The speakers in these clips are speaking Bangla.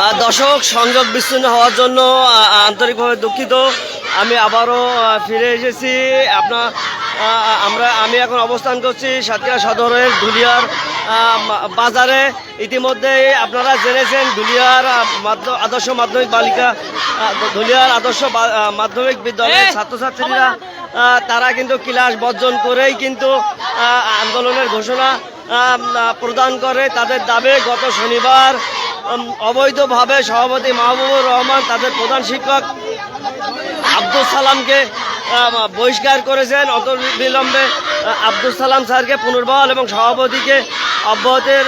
দর্শক সংযোগ বিচ্ছিন্ন হওয়ার জন্য আন্তরিকভাবে দুঃখিত। আমি আবারও ফিরে এসেছি। আপনার আমরা আমি এখন অবস্থান করছি সাতক্ষীরা সদরের ধুলিয়ার বাজারে। ইতিমধ্যে আপনারা জেনেছেন ধুলিয়ার আদর্শ মাধ্যমিক বালিকা ধুলিয়ার আদর্শ মাধ্যমিক বিদ্যালয়ের ছাত্রছাত্রীরা তারা কিন্তু ক্লাস বর্জন করেই কিন্তু আন্দোলনের ঘোষণা প্রদান করে। তাদের দাবি গত শনিবার অবৈধভাবে সভাপতি মাহবুবুর রহমান তাদের প্রধান শিক্ষক আব্দুল সালামকে বহিষ্কার করেছেন। অত বিলম্বে আব্দুল সালাম স্যারকে পুনর্বহাল এবং সভাপতিকে অব্যাহতির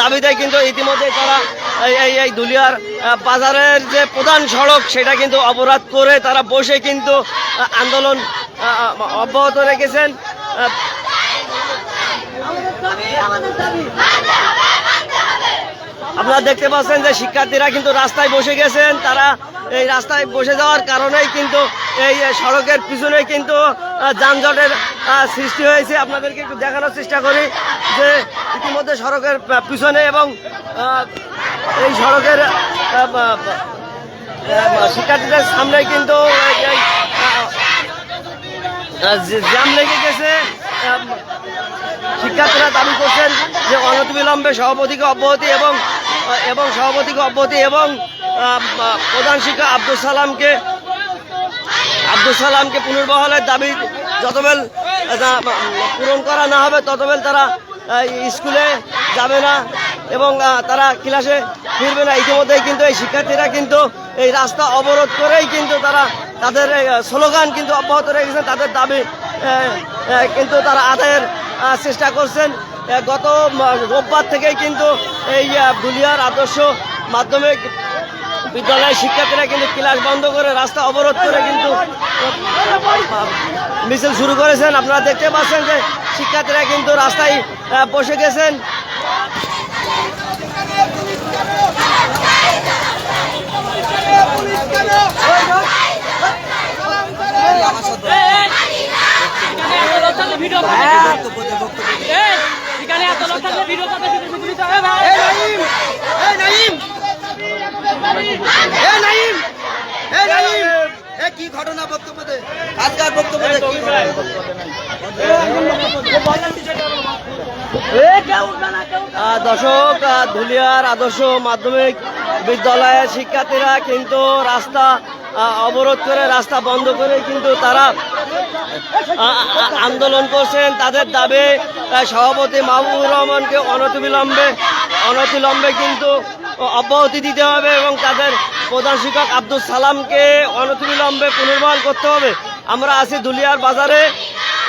দাবিতে কিন্তু ইতিমধ্যে তারা এই এই দুলিয়ার বাজারের যে প্রধান সড়ক সেটা কিন্তু অবরোধ করে তারা বসে কিন্তু আন্দোলন অব্যাহত রেখেছেন। আহ, আপনারা দেখতে পাচ্ছেন যে শিক্ষার্থীরা কিন্তু রাস্তায় বসে গেছেন, তারা এই রাস্তায় বসে যাওয়ার কারণেই কিন্তু এই সড়কের পিছনে কিন্তু যানজটের সৃষ্টি হয়েছে। আপনাদেরকে একটু দেখানোর চেষ্টা করি যে ইতিমধ্যে সড়কের পিছনে এবং এই সড়কের শিক্ষার্থীদের সামনে কিন্তু জ্যাম লেগে গেছে। শিক্ষার্থীরা দাবি করছেন যে অনতিবিলম্বে সভাপতিকে অব্যাহতি এবং এবং সভাপতিকে অব্যাহতি এবং প্রধান শিক্ষক আব্দুল সালামকে আব্দুল সালামকে পুনর্বহলের দাবি যতবেল পূরণ করা না হবে, ততবেল তারা স্কুলে যাবে না এবং তারা ক্লাসে ফিরবে না। ইতিমধ্যেই কিন্তু এই শিক্ষার্থীরা কিন্তু এই রাস্তা অবরোধ করেই কিন্তু তারা তাদের স্লোগান কিন্তু অব্যাহত রেখেছেন। তাদের দাবি কিন্তু তারা আদায়ের চেষ্টা করছেন। গত রোববার থেকেই কিন্তু এই দুলিয়ার আদর্শ মাধ্যমিক বিদ্যালয়ের শিক্ষার্থীরা কিন্তু ক্লাস বন্ধ করে রাস্তা অবরোধ করে কিন্তু মিছিল শুরু করেছেন আপনারা দেখতে পাচ্ছেন যে শিক্ষার্থীরা কিন্তু রাস্তায় বসে গেছেন এখানে এত লোক থাকলে ভিডিও করতে। এ কি ঘটনা বক্তব্য দে? আজকাল বক্তব্য দে কি দর্শক ধুলিয়ার আদর্শ মাধ্যমিক বিদ্যালয়ের শিক্ষার্থীরা কিন্তু রাস্তা অবরোধ করে রাস্তা বন্ধ করে কিন্তু তারা আন্দোলন করছেন। তাদের দাবি সভাপতি মাহবুবুর রহমানকে অনতিবিলম্বে অনতিবিলম্বে কিন্তু অব্যাহতি দিতে হবে এবং তাদের প্রধান শিক্ষক আব্দুল সালামকে অনতিবিলম্বে পুনর্বহাল করতে হবে। আমরা আছি দুলিয়ার বাজারে।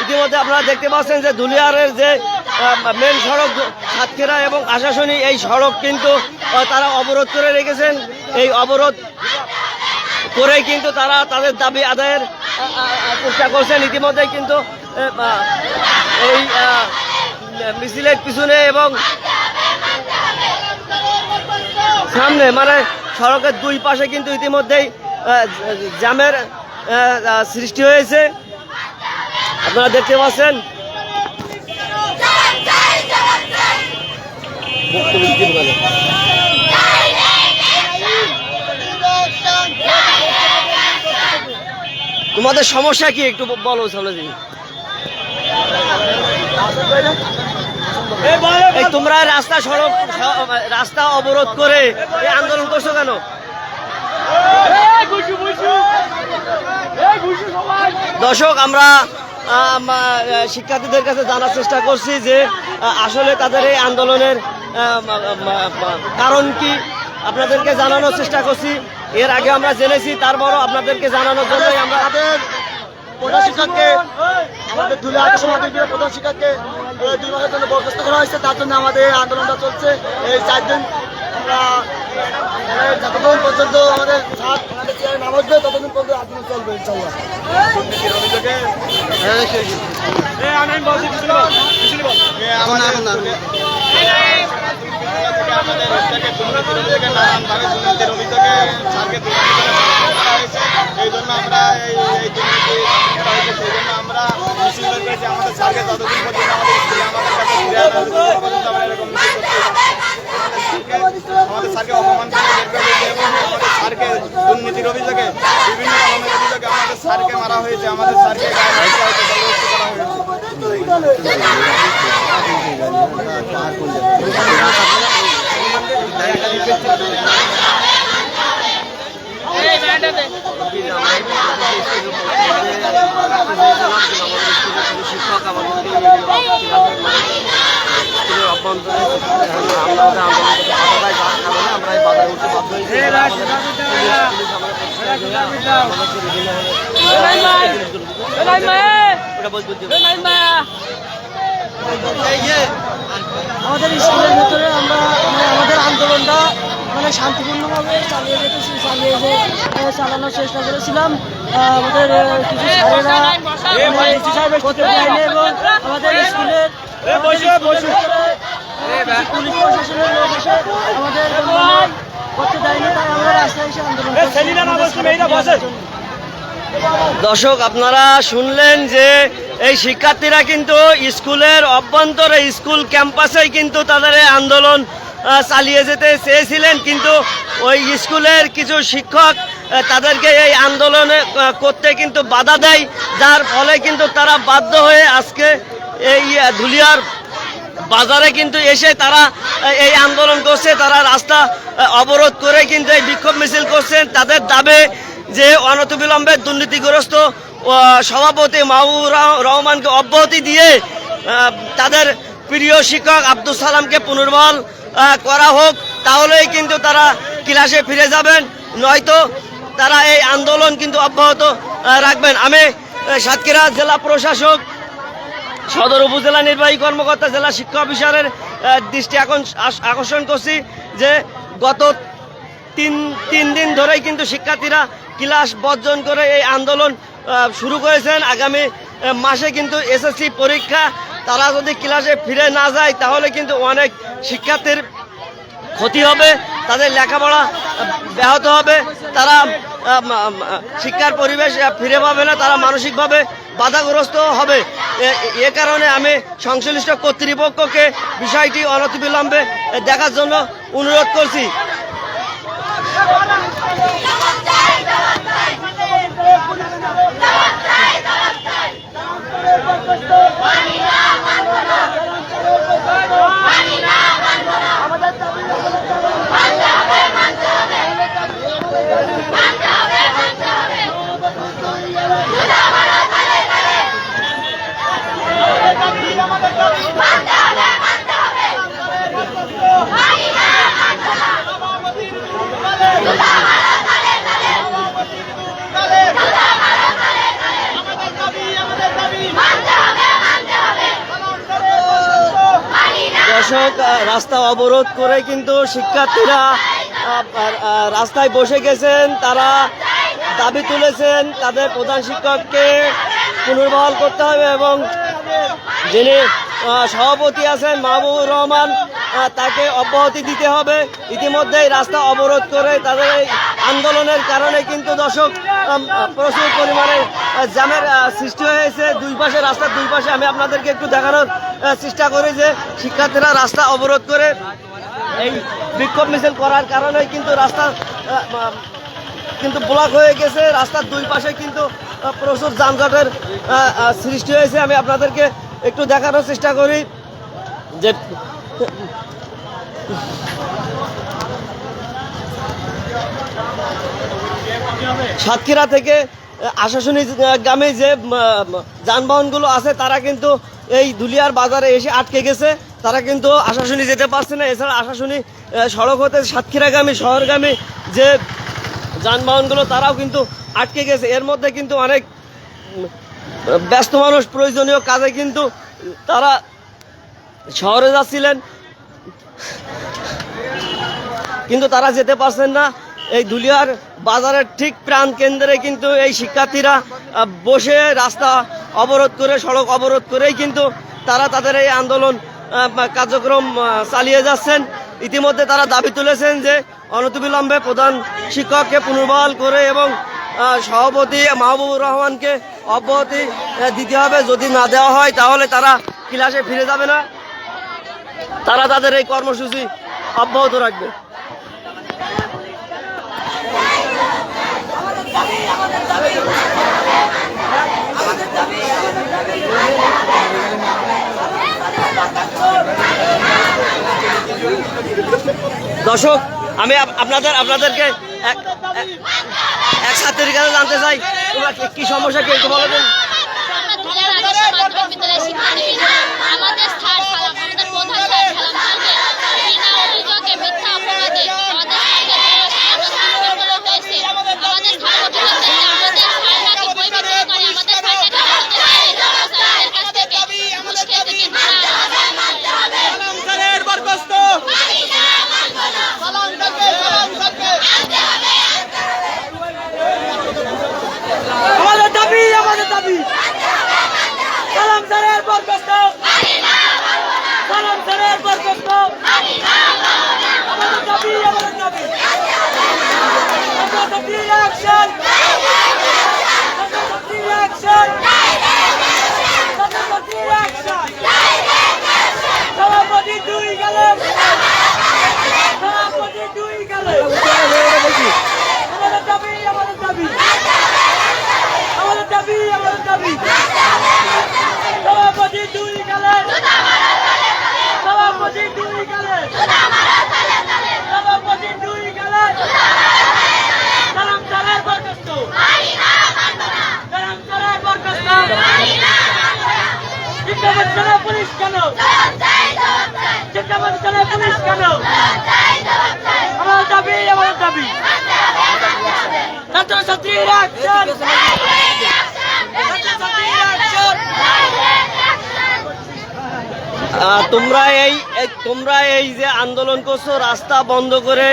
ইতিমধ্যে আপনারা দেখতে পাচ্ছেন যে দুলিয়ারের যে মেন সড়ক সাতক্ষীরা এবং আশাশুনি, এই সড়ক কিন্তু তারা অবরোধ করে রেখেছেন। এই অবরোধ করে কিন্তু তারা তাদের দাবি আদায়ের চেষ্টা করছেন। ইতিমধ্যে কিন্তু এই মিছিলের পিছনে এবং সামনে মানে সড়কের দুই পাশে কিন্তু ইতিমধ্যেই জ্যামের সৃষ্টি হয়েছে। আপনারা দেখতে পাচ্ছেন। তোমাদের সমস্যা কি একটু বলো সামনে তোমরা রাস্তা সড়ক, রাস্তা অবরোধ করে এই আন্দোলন করছ কেন? দর্শক, আমরা শিক্ষার্থীদের কাছে জানার চেষ্টা করছি যে আসলে তাদের এই আন্দোলনের কারণ কি? আপনাদেরকে জানানোর চেষ্টা করছি। এর আগে আমরা জেনেছি তারপরও আপনাদেরকে জানানোর জন্যই আমরা প্রধান শিক্ষককে আমাদের দুলে প্রধান শিক্ষককে দুই মাসের জন্য বরখাস্ত করা হয়েছে। তার জন্য আমাদের আন্দোলনটা চলছে। এই চার দিন আমরা যতক্ষণ পর্যন্ত আমাদের ছাদ আমাদের চেয়ারে না বসবে ততদিন পর্যন্ত আন্দোলন চলবে ইনশাল্লাহ আমাদের করা হয়েছে এই জন্য আমরা এই দুর্নীতি করা আমরা মিছিল আমাদের স্যারকে অপমান দুর্নীতির অভিযোগে, বিভিন্ন রকমের অভিযোগে আমাদের স্যারকে মারা হয়েছে, আমাদের স্যারকে করা শিক্ষক স্কুলের অভ্যন্তরে আমরা আন্দোলন আমাদের স্কুলের ভেতরে আমরা মানে আমাদের আন্দোলনটা মানে শান্তিপূর্ণভাবে চালিয়ে যেতে চালিয়ে যে চালানোর চেষ্টা করেছিলাম। আমাদের কিছু স্যারেরা মানে সাহেবের করতে দেয়নি এবং আমাদের স্কুলের আমাদের স্কুলের ভেতরে, আহ, কিছু পুলিশ প্রশাসনের লোক এসে আমাদের করতে দেয়নি তাই আমরা রাস্তায় এসে আন্দোলন দর্শক আপনারা শুনলেন যে এই শিক্ষার্থীরা কিন্তু স্কুলের অভ্যন্তরে স্কুল ক্যাম্পাসেই কিন্তু তাদের আন্দোলন চালিয়ে যেতে চেয়েছিলেন। কিন্তু ওই স্কুলের কিছু শিক্ষক তাদেরকে এই আন্দোলনে করতে কিন্তু বাধা দেয়। যার ফলে কিন্তু তারা বাধ্য হয়ে আজকে এই ধুলিয়ার বাজারে কিন্তু এসে তারা এই আন্দোলন করছে। তারা রাস্তা অবরোধ করে কিন্তু এই বিক্ষোভ মিছিল করছেন। তাদের দাবি যে অনতিবিলম্বে দুর্নীতিগ্রস্ত সভাপতি মাহবুর রহ- রহমানকে অব্যাহতি দিয়ে তাদের প্রিয় শিক্ষক আব্দুল সালামকে পুনর্বল করা হোক, তাহলেই কিন্তু তারা ক্লাসে ফিরে যাবেন। নয়তো তারা এই আন্দোলন কিন্তু অব্যাহত রাখবেন। আমি সাতক্ষীরা জেলা প্রশাসক, সদর উপজেলা নির্বাহী কর্মকর্তা, জেলা শিক্ষা অফিসারের দৃষ্টি এখন আকর্ষণ করছি যে গত তিন তিন দিন ধরেই কিন্তু শিক্ষার্থীরা ক্লাস বর্জন করে এই আন্দোলন শুরু করেছেন। আগামী মাসে কিন্তু এসএসসি পরীক্ষা। তারা যদি ক্লাসে ফিরে না যায়, তাহলে কিন্তু অনেক শিক্ষার্থীর ক্ষতি হবে, তাদের লেখাপড়া ব্যাহত হবে। তারা শিক্ষার পরিবেশ ফিরে পাবে না, তারা মানসিকভাবে বাধাগ্রস্ত হবে। এ কারণে আমি সংশ্লিষ্ট কর্তৃপক্ষকে বিষয়টি অনতিবিলম্বে দেখার জন্য অনুরোধ করছি। দর্শক আহ, রাস্তা অবরোধ করে কিন্তু শিক্ষার্থীরা রাস্তায় বসে গেছেন, তারা দাবি তুলেছেন, তাদের প্রধান শিক্ষককে পুনর্বহাল করতে হবে এবং যিনি সভাপতি আছেন মাহবুবুর রহমান তাকে অব্যাহতি দিতে হবে। ইতিমধ্যেই রাস্তা অবরোধ করে তাদের এই আন্দোলনের কারণে কিন্তু দর্শক প্রচুর পরিমাণে জ্যামের সৃষ্টি হয়েছে। দুই পাশে, রাস্তার দুই পাশে আমি আপনাদেরকে একটু দেখানোর চেষ্টা করি যে শিক্ষার্থীরা রাস্তা অবরোধ করে এই বিক্ষোভ মিছিল করার কারণে কিন্তু রাস্তা কিন্তু ব্লক হয়ে গেছে। রাস্তার দুই পাশে কিন্তু প্রচুর যানজটের সৃষ্টি হয়েছে। আমি আপনাদেরকে একটু দেখানোর চেষ্টা করি যে সাতক্ষীরা থেকে আশাশুনি গ্রামে যে যানবাহনগুলো আছে, তারা কিন্তু এই দুলিয়ার বাজারে এসে আটকে গেছে। তারা কিন্তু আশাশুনি যেতে পারছে না। এছাড়া আশাশুনি সড়ক হতে সাতক্ষীরাগামী, শহরগামী যে যানবাহনগুলো, তারাও কিন্তু আটকে গেছে। এর মধ্যে কিন্তু অনেক ব্যস্ত মানুষ প্রয়োজনীয় কাজে কিন্তু তারা শহরে যাচ্ছিলেন। কিন্তু তারা যেতে পারছেন না। এই দুলিয়ার বাজারের ঠিক প্রাণ কেন্দ্রে কিন্তু এই শিক্ষার্থীরা বসে রাস্তা অবরোধ করে, সড়ক অবরোধ করেই কিন্তু তারা তাদের এই আন্দোলন কার্যক্রম চালিয়ে যাচ্ছেন। ইতিমধ্যে তারা দাবি তুলেছেন যে অনতিবিলম্বে প্রধান শিক্ষককে পুনর্বহাল করে এবং সভাপতি মাহবুবুর রহমানকে অব্যাহতি দিতে হবে। যদি না দেওয়া হয় তাহলে তারা ক্লাসে ফিরে যাবে না। তারা তাদের এই কর্মসূচি অব্যাহত রাখবে। দর্শক আমি আপনাদের আপনাদেরকে এক ছাত্রের কাছে জানতে চাই তোমরা কি- কি সমস্যা কি একটু বলো দিন আমরা দুজন আদর্শ মাধ্যমিক বিদ্যালয়ের শিক্ষার্থী আমাদের স্যার সালাম আমাদের প্রধান স্যার সালাম স্যারকে বিনা অভিযোগে মিথ্যা অপরাধে আমাদের স্যারকে সাসপেন্ড করা হয়েছে আমাদের স্যার অভিযোগ দিচ্ছে আমাদের স্যার নাকি বই বিক্রি করে আমাদের স্যার নাকি আমাদের স্যারের কাছ থেকে ঘুষ খেয়েছে কিন্তু না আমাদের দাবি আমাদের দাবি সালাম স্যারের বরখাস্ত। সালাম স্যারের বরখাস্ত। আমাদের দাবি আমাদের দাবি। আমাদের দাবি অ্যাকশন আমাদের দাবি অ্যাকশন আমাদের দাবি অ্যাকশন সভাপতি দুই গেলে। সভাপতি আমাদের দাবি আমাদের দাবি। আমাদের দাবি, আমাদের দাবি। সভাপতি দুই গেলে সভাপতি দুই গেলে সভাপতি দুই গেলে সালাম সালার বরখাস্ত। সালাম সালার বরখাস্ত পুলিশ কেন? শিক্ষাবর্ষণে পুলিশ কেন? আমার দাবি আমার দাবি। ছাত্র ছাত্রীরা অ্যাকশন আহ, তোমরা এই তোমরা এই যে আন্দোলন করছ, রাস্তা বন্ধ করে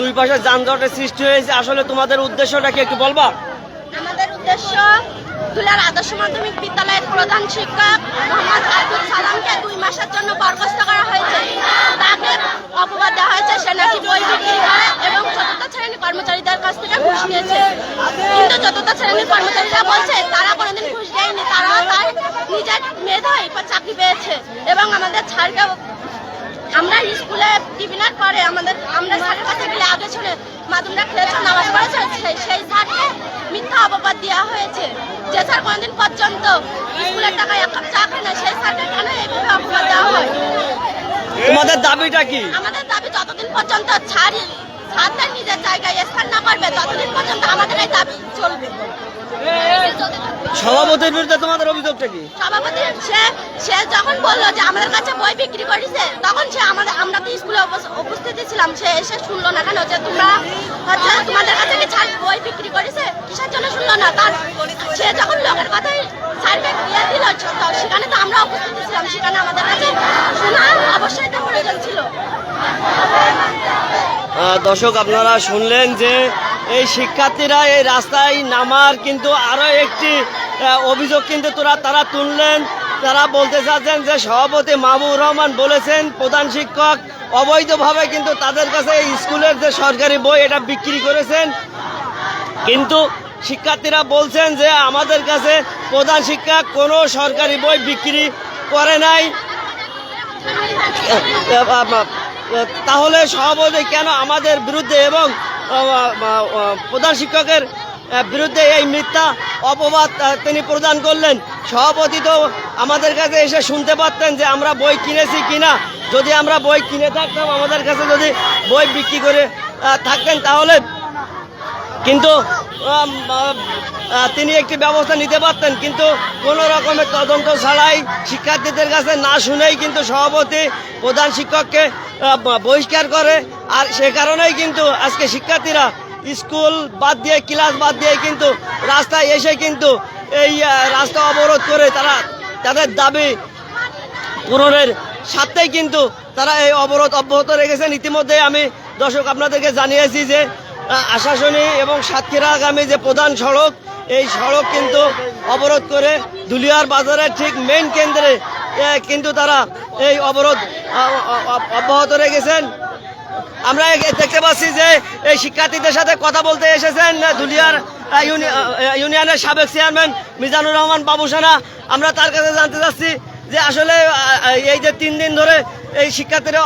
দুই পাশে যানজটের সৃষ্টি হয়েছে, আসলে তোমাদের উদ্দেশ্যটা কি একটু বলবা? আমাদের উদ্দেশ্য দুলার আদর্শ মাধ্যমিক বিদ্যালয়ের প্রধান শিক্ষক মোহাম্মদ আব্দুল সালামকে দুই মাসের জন্য বরখাস্ত করা হয়েছে। তাকে অপবাদ দেওয়া হয়েছে, সে নাকি বই বিক্রি করে এবং চতুর্থ শ্রেণির কর্মচারীদের কাছ থেকে ঘুষ নিয়েছে কিন্তু চতুর্থ শ্রেণির কর্মচারীরা বলছে, তারা কোনোদিন ঘুষ দেয়নি, তারা তার নিজের মেধায় চাকরি পেয়েছে এবং আমাদের ছাড়কে আমরা স্কুলে টিফিনের পরে আমাদের আমরা স্যারের কাছে গেলে আগে শুনে মাদুমরা খেয়েছে নামাজ পড়েছে সেই সেই স্যারকে মিথ্যা অপবাদ দেওয়া হয়েছে যে স্যার কোনোদিন পর্যন্ত স্কুলের টাকায় এক কাপ চা খায় না সেই স্যারকে কেন এইভাবে অপবাদ দেওয়া হয় তোমাদের দাবিটা কি আমাদের দাবি যতদিন পর্যন্ত ছাড়ি ছাড়তে নিজের জায়গায় স্থান না পারবে ততদিন পর্যন্ত আমাদের এই দাবি চলবে সভাপতির বিরুদ্ধে তোমাদের অভিযোগটা কি? সভাপতি সে সে যখন বলল যে আমাদের কাছে বই বিক্রি করেছে তখন সে আমাদের আমরা তো স্কুলে উপস্থিত ছিলাম সে এসে শুনলো না কেন যে তোমরা হচ্ছে তোমাদের কাছে কি ছাড় বই বিক্রি করেছে? কিসের জন্য শুনলো না? তার সে যখন লোকের কথাই সার্ভে দিয়ে দিল সেখানে তো আমরা উপস্থিত ছিলাম সেখানে আমাদের কাছে শোনা অবশ্যই তো প্রয়োজন ছিল। দর্শক আপনারা শুনলেন যে এই শিক্ষার্থীরা এই রাস্তায় নামার কিন্তু আরও একটি অভিযোগ কিন্তু তোরা তারা তুললেন। তারা বলতে চাচ্ছেন যে সভাপতি মাহবুব রহমান বলেছেন, প্রধান শিক্ষক অবৈধভাবে কিন্তু তাদের কাছে স্কুলের যে সরকারি বই এটা বিক্রি করেছেন। কিন্তু শিক্ষার্থীরা বলছেন যে আমাদের কাছে প্রধান শিক্ষক কোনো সরকারি বই বিক্রি করে নাই। তাহলে সভাপতি কেন আমাদের বিরুদ্ধে এবং প্রধান শিক্ষকের বিরুদ্ধে এই মিথ্যা অপবাদ তিনি প্রদান করলেন। সভাপতি তো আমাদের কাছে এসে শুনতে পারতেন যে আমরা বই কিনেছি কিনা। যদি আমরা বই কিনে থাকতাম, আমাদের কাছে যদি বই বিক্রি করে থাকতেন তাহলে। কিন্তু তিনি একটি ব্যবস্থা নিতে পারতেন, কিন্তু কোনো রকমের তদন্ত ছাড়াই শিক্ষার্থীদের কাছে না শুনেই কিন্তু সভাপতি প্রধান শিক্ষককে বহিষ্কার করে। আর সে কারণেই কিন্তু আজকে শিক্ষার্থীরা স্কুল বাদ দিয়ে ক্লাস বাদ দিয়ে কিন্তু রাস্তায় এসে কিন্তু এই রাস্তা অবরোধ করে তারা তাদের দাবি পূরণের সাথেই কিন্তু তারা এই অবরোধ অব্যাহত রেখেছেন। ইতিমধ্যে আমি দর্শক আপনাদেরকে জানিয়েছি যে আহ, আশাশুনি এবং সাতক্ষীরাগামী যে প্রধান সড়ক এই সড়ক কিন্তু অবরোধ করে দুলিয়ার বাজারের ঠিক মেইন কেন্দ্রে কিন্তু তারা এই অবরোধ অব্যাহত রেখেছেন। আমরা দেখতে পাচ্ছি যে এই শিক্ষার্থীদের সাথে কথা বলতে এসেছেন আহ, ইউনিয়নের সাবেক চেয়ারম্যান মিজানুর রহমান বাবুসানা আমরা তার কাছে জানতে চাচ্ছি যে আসলে এই যে তিন দিন ধরে এই শিক্ষার্থীরা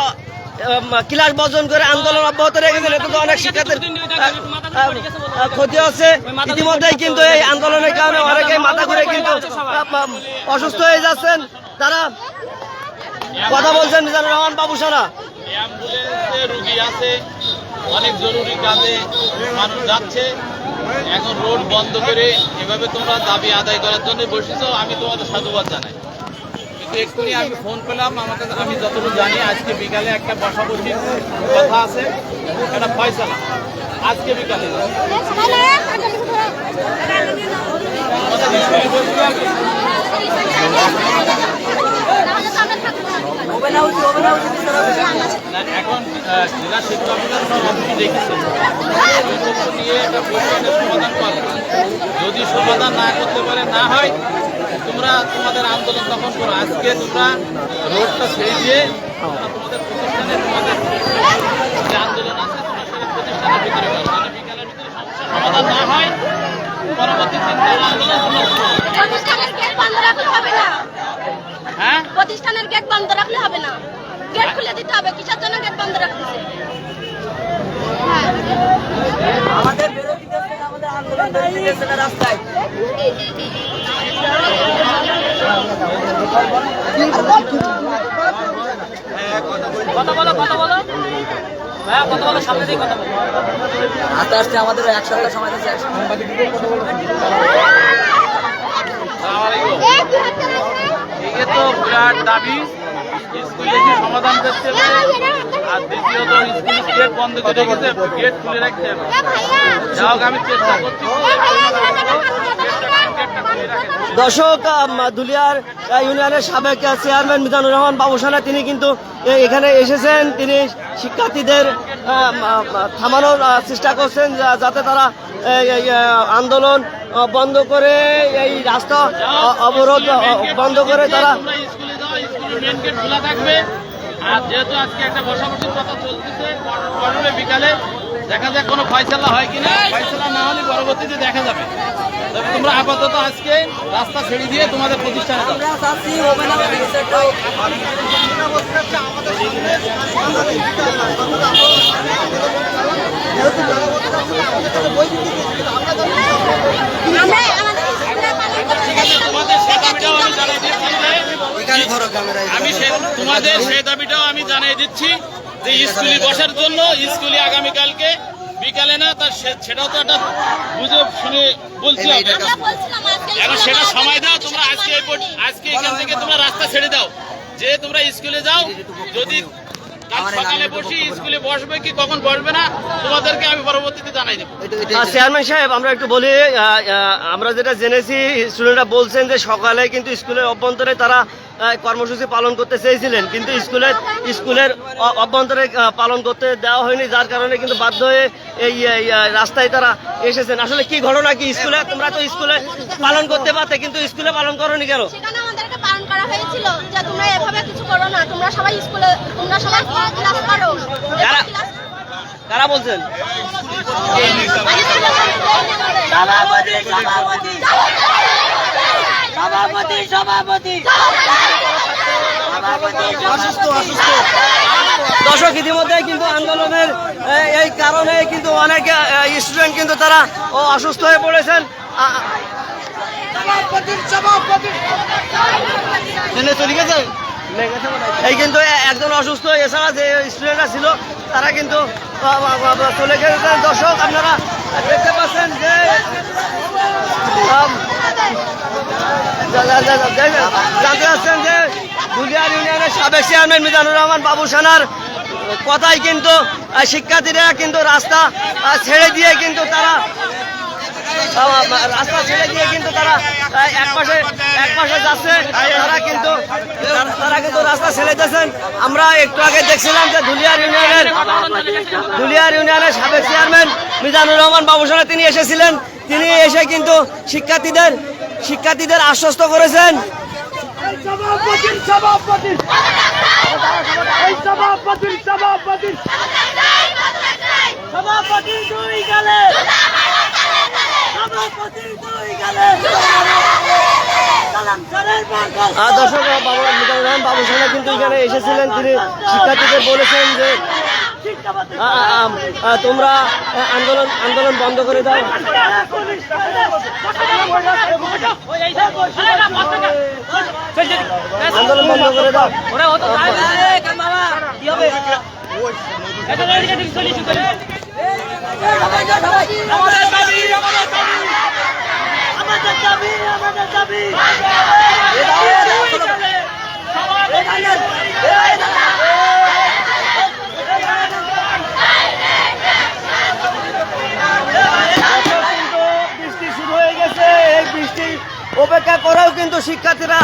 ক্লাস বর্জন করে আন্দোলন অব্যাহত রেখেছেন এতে তো অনেক শিক্ষার্থীর ক্ষতি হচ্ছে ইতিমধ্যেই কিন্তু এই আন্দোলনের কারণে অনেকে মাথা ঘুরে কিন্তু অসুস্থ হয়ে যাচ্ছেন। তারা কথা বলছেন মিজানুর রহমান বাবু সারা। অ্যাম্বুলেন্সে রুগী আছে, অনেক জরুরি কাজে মানুষ যাচ্ছে। এখন রোড বন্ধ করে এভাবে তোমরা দাবি আদায় করার জন্য বসেছো, আমি তোমাদের সাধুবাদ জানাই। কিন্তু এক্ষুনি আমি ফোন পেলাম আমাকে আমি যতটুকু জানি, আজকে বিকালে একটা বসাবসির কথা আছে, একটা ফয়সালা। আজকে বিকালে। আমাদের শিক্ষা সমাধান যদি সমাধান না করতে পারে, না হয়, তোমরা তোমাদের আন্দোলন তখন করো। আজকে তোমরা রোডটা ছেড়ে দিয়ে তোমাদের প্রতিষ্ঠানের সমাধান না হয়, পরবর্তী চিন্তার আন্দোলন হবে না। প্রতিষ্ঠানের গেট বন্ধ রাখলে হবে না। গেট খুলে দিতে হবে কিসের জন্য গেট বন্ধ রাখতেছে? আমাদের বিরোধী আমাদের আন্দোলন দিতেছে না রাস্তায়? আস্তে আস্তে আমাদের এক সপ্তাহ সময় দিচ্ছে এক এই তো বিরাট দাবি, স্কুলে কি সমাধান করতে হবে, আর দ্বিতীয়ত স্কুল গেট বন্ধ করে রেখেছে, গেট খুলে রাখতে হবে। হোক, আমি চেষ্টা করছি। দর্শক দুলিয়ার ইউনিয়নের সাবেক চেয়ারম্যান মিজানুর রহমান বাবুসানা তিনি কিন্তু এখানে এসেছেন। তিনি শিক্ষার্থীদের থামানোর চেষ্টা করছেন যাতে তারা আন্দোলন বন্ধ করে এই রাস্তা অবরোধ বন্ধ করে তারা যেহেতু আজকে একটা কথা চলতেছে বিকালে। দেখা যাক কোনো ফয়সালা হয় কিনা। ফয়সালা না হলে পরবর্তীতে দেখা যাবে। তবে তোমরা আপাতত আজকে রাস্তা ছেড়ে দিয়ে তোমাদের প্রতিষ্ঠানে যাও। না আমি তোমাদের সেই দাবিটাও আমি জানিয়ে দিচ্ছি। যে স্কুলে বসার জন্য স্কুলে আগামীকালকে বিকালে না তার সেটাও তো একটা বুঝে শুনে বলছি বলছিলাম এখন সেটা সময় দাও তোমরা আজকে আজকে এখান থেকে তোমরা রাস্তা ছেড়ে দাও। যে তোমরা স্কুলে যাও যদি সকালে বসি স্কুলে বসবে কি কখন বসবে না তোমাদেরকে আমি পরবর্তীতে জানাই দেবো। চেয়ারম্যান সাহেব আমরা একটু বলি আমরা যেটা জেনেছি স্টুডেন্টরা বলছেন যে সকালে কিন্তু স্কুলের অভ্যন্তরে তারা কর্মসূচি পালন করতে চেয়েছিলেন। কিন্তু স্কুলের স্কুলের অভ্যন্তরে পালন করতে দেওয়া হয়নি যার কারণে কিন্তু বাধ্য হয়ে এই রাস্তায় তারা এসেছেন। আসলে কি ঘটনা কি? স্কুলে তোমরা তো স্কুলে পালন করতে পারতে কিন্তু স্কুলে পালন করনি কেন? করা হয়েছিল যে তোমরা এভাবে কিছু করো না তোমরা সবাই স্কুলে তোমরা সবাই ক্লাস করো। কারা? কারা বলছেন? সভাপতি সভাপতি। সভাপতি সভাপতি। সভাপতি অসুস্থ অসুস্থ। দর্শক ইতিমধ্যে কিন্তু আন্দোলনের এই কারণে কিন্তু অনেক স্টুডেন্ট কিন্তু তারা ও অসুস্থ হয়ে পড়েছেন। গেছে? একজন অসুস্থ, এছাড়া যে স্টুডেন্টরা ছিল, তারা কিন্তু চলে গেছেন দর্শক, আপনারা দেখতে পাচ্ছেন যে জানতে পারছেন যে, দুলিয়ার ইউনিয়নের সাবেক চেয়ারম্যান মিজানুর রহমান বাবু সানার কথাই কিন্তু শিক্ষার্থীরা কিন্তু রাস্তা ছেড়ে দিয়ে কিন্তু তারা রাস্তা ছেড়ে দিয়ে কিন্তু তারা এক পাশে এক পাশে যাচ্ছে। তারা কিন্তু তারা কিন্তু রাস্তা ছেড়ে দিয়েছেন। আমরা একটু আগে দেখছিলাম যে ধুলিয়ার ইউনিয়নের ধুলিয়ার ইউনিয়নের সাবেক চেয়ারম্যান মিজানুর রহমান বাবু সানা তিনি এসেছিলেন। তিনি এসে কিন্তু শিক্ষার্থীদের শিক্ষার্থীদের আশ্বস্ত করেছেন। সভাপতির সভাপতির সভাপতির সভাপতির সভাপতির দুই গেলে। আহ, দর্শক বাবু মিজানুর রহমান বাবু সাহেব কিন্তু এখানে এসেছিলেন। তিনি শিক্ষার্থীদের বলেছেন যে তোমরা আন্দোলন আন্দোলন বন্ধ করে দাও। আন্দোলন বন্ধ করে দাও। বৃষ্টি শুরু হয়ে গেছে এই বৃষ্টি অপেক্ষা করেও কিন্তু শিক্ষার্থীরা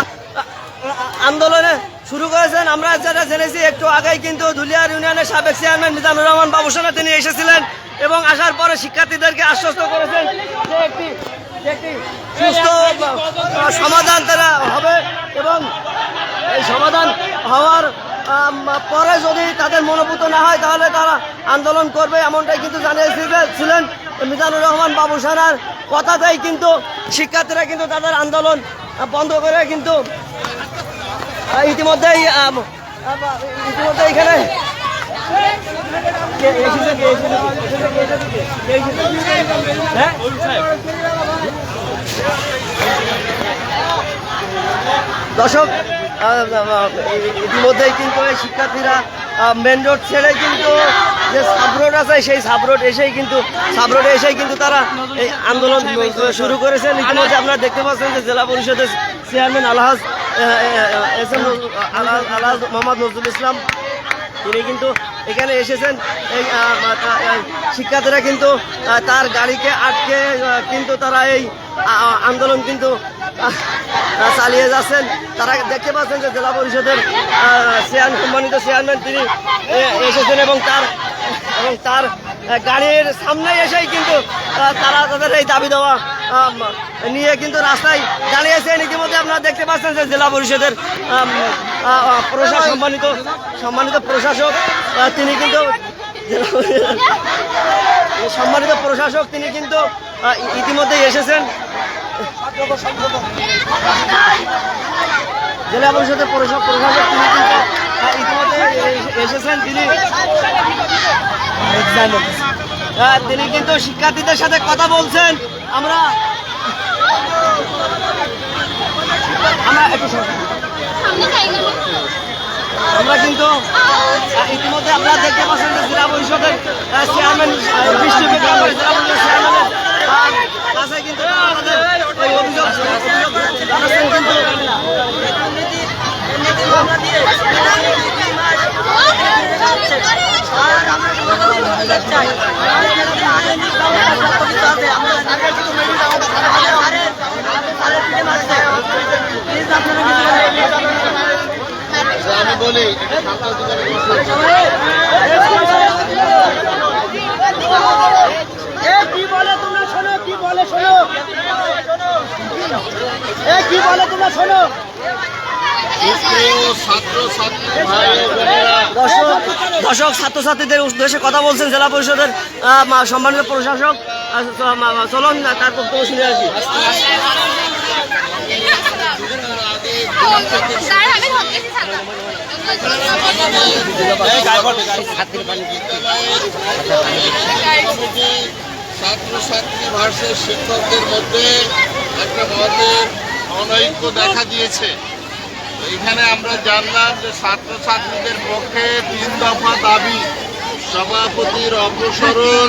আন্দোলনে আমরা যেটা জেনেছি, একটু আগেই কিন্তু ধুলিয়ার ইউনিয়নের সাবেক চেয়ারম্যান মিজানুর রহমান বাবুসানা তিনি এসেছিলেন এবং আসার পরে শিক্ষার্থীদেরকে আশ্বস্ত করেছেন একটি সুস্থ সমাধান তারা হবে এবং এই সমাধান হওয়ার পরে যদি তাদের মনোভূত না হয় তাহলে তারা আন্দোলন করবে এমনটাই কিন্তু জানিয়েছিলেন মিজানুর রহমান বাবু সানার কথাতেই কিন্তু শিক্ষার্থীরা কিন্তু তাদের আন্দোলন বন্ধ করে কিন্তু ইতিমধ্যেই ইতিমধ্যে এখানে? হ্যাঁ দর্শক ইতিমধ্যেই কিন্তু এই শিক্ষার্থীরা মেন রোড ছেড়ে কিন্তু যে সাবরোড আছে সেই সাবরোড এসেই কিন্তু সাবরোডে এসেই কিন্তু তারা এই আন্দোলন শুরু করেছেন ইতিমধ্যে আপনারা দেখতে পাচ্ছেন যে জেলা পরিষদের চেয়ারম্যান আলহাজ মোহাম্মদ নজরুল ইসলাম, তিনি কিন্তু এখানে এসেছেন। শিক্ষার্থীরা কিন্তু তার গাড়িকে আটকে কিন্তু তারা এই আন্দোলন কিন্তু চালিয়ে যাচ্ছেন। তারা দেখতে পাচ্ছেন যে জেলা পরিষদের চেয়ার সম্মানিত চেয়ারম্যান, তিনি এসেছেন এবং তার এবং তার গাড়ির সামনে এসেই কিন্তু তারা তাদের এই দাবি দেওয়া নিয়ে কিন্তু রাস্তায় ইতিমধ্যে আপনারা দেখতে পাচ্ছেন যে জেলা পরিষদের প্রশাসক সম্মানিত সম্মানিত প্রশাসক তিনি কিন্তু সম্মানিত প্রশাসক তিনি কিন্তু আহ, ই- ইতিমধ্যেই এসেছেন। জেলা পরিষদের প্রশাসক প্রশাসক তিনি কিন্তু ইতিমধ্যে এসেছেন। তিনি তিনি কিন্তু শিক্ষার্থীদের সাথে কথা বলছেন। আমরা আমরা একটু আমরা কিন্তু ইতিমধ্যে আপনারা দেখতে পাচ্ছেন যে জেলা পরিষদের চেয়ারম্যান বৃষ্টি জেলা পরিষদের চেয়ারম্যানের কাছে কিন্তু তাদের অভিযোগ জানাচ্ছেন কিন্তু। আমি বলি এটা শান্ত অধিকারের কি বলে তোমরা শোনো কি বলে শোনো? এ কি বলে তোমরা শোনো? ছাত্র ছাত্রী ভাই ও বোনেরা দর্শক ছাত্রছাত্রীদের উদ্দেশ্যে কথা বলছেন জেলা পরিষদের সম্মানিত প্রশাসক চলুন না, তার বক্তব্য শুনে আসি ছাত্রছাত্রী ভার্সেস শিক্ষকদের মধ্যে একটা মতের অনৈক্য দেখা দিয়েছে। এখানে আমরা জানলাম যে ছাত্রছাত্রীদের পক্ষে তিন দফা দাবি, সভাপতির অপসারণ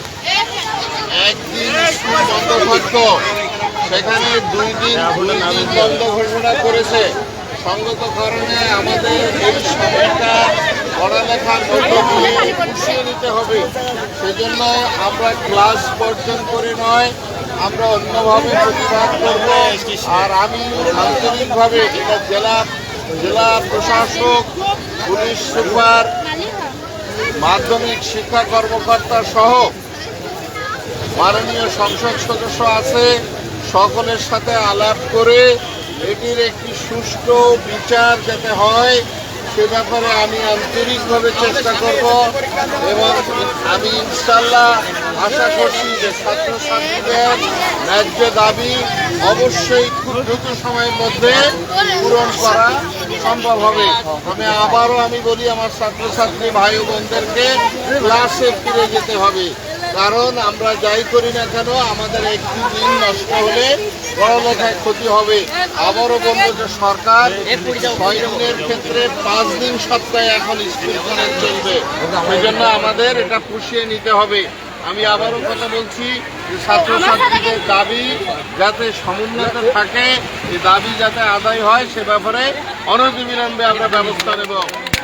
একদিন স্কুল বন্ধ থাকতো সেখানে দুই দিন দুই দিন বন্ধ ঘোষণা করেছে। সঙ্গত কারণে আমাদের এই সময়টা পড়ালেখার মধ্যে দিয়ে পুষিয়ে নিতে হবে। সেজন্য আমরা ক্লাস বর্জন করে নয়, আমরা অন্যভাবে প্রতিবাদ করব। আর আমি আন্তরিকভাবে এটা জেলা জেলা প্রশাসক, পুলিশ সুপার, মাধ্যমিক শিক্ষা কর্মকর্তা সহ মাননীয় সংসদ সদস্য আছে, সকলের সাথে আলাপ করে এটির একটি সুষ্ঠু বিচার যাতে হয়, সে ব্যাপারে আমি আন্তরিকভাবে চেষ্টা করব এবং আমি ইনশাল্লাহ আশা করছি যে ছাত্রছাত্রীদের ন্যায্য দাবি অবশ্যই খুব দ্রুত সময়ের মধ্যে পূরণ করা সম্ভব হবে। আমি আবারও আমি বলি, আমার ছাত্রছাত্রী ভাই বোনদেরকে ক্লাসে ফিরে যেতে হবে। কারণ আমরা যাই করি না কেন, আমাদের একটি দিন নষ্ট হলে পড়ালেখায় ক্ষতি হবে। আবারও বলব যে সরকার ছয় দিনের ক্ষেত্রে পাঁচ দিন সপ্তাহে এখন স্কুল কলেজ চলবে। সেই জন্য আমাদের এটা পুষিয়ে নিতে হবে। আমি আবারও কথা বলছি ছাত্রছাত্রীদের দাবি যাতে সমুন্নত থাকে, এই দাবি যাতে আদায় হয়, সে ব্যাপারে অনতিবিলম্বে আমরা ব্যবস্থা নেব।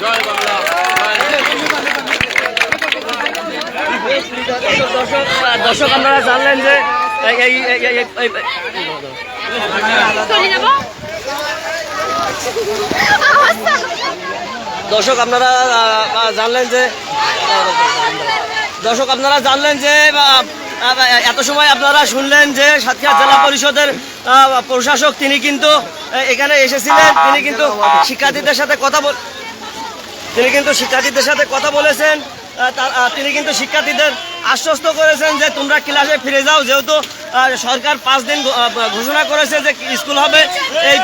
জয় বাংলা দর্শক, আপনারা জানলেন যে দর্শক, আপনারা জানলেন যে, দর্শক, আপনারা জানলেন যে এত সময় আপনারা শুনলেন যে সাতক্ষীরা জেলা পরিষদের প্রশাসক, তিনি কিন্তু এখানে এসেছিলেন। তিনি কিন্তু শিক্ষার্থীদের সাথে কথা বল তিনি কিন্তু শিক্ষার্থীদের সাথে কথা বলেছেন। তিনি কিন্তু শিক্ষার্থীদের আশ্বস্ত করেছেন যে তোমরা ক্লাসে ফিরে যাও, যেহেতু সরকার পাঁচ দিন ঘোষণা করেছে যে স্কুল হবে, এই,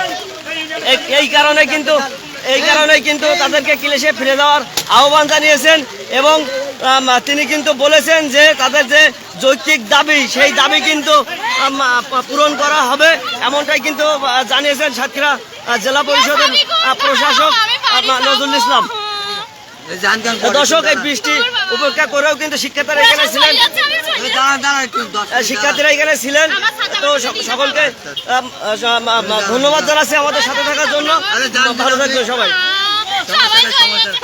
এই- কারণে কিন্তু, এই কারণে কিন্তু তাদেরকে ক্লাসে ফিরে যাওয়ার আহ্বান জানিয়েছেন এবং তিনি কিন্তু বলেছেন যে তাদের যে যৌক্তিক দাবি, সেই দাবি কিন্তু পূরণ করা হবে, এমনটাই কিন্তু জানিয়েছেন সাতক্ষীরা জেলা পরিষদের প্রশাসক নজরুল ইসলাম। দর্শক এই বৃষ্টি উপেক্ষা করেও কিন্তু শিক্ষার্থীরা এখানে ছিলেন। শিক্ষার্থীরা এখানে ছিলেন। তো সকলকে ধন্যবাদ জানাচ্ছি আমাদের সাথে থাকার জন্য। ভালো থাকবেন সবাই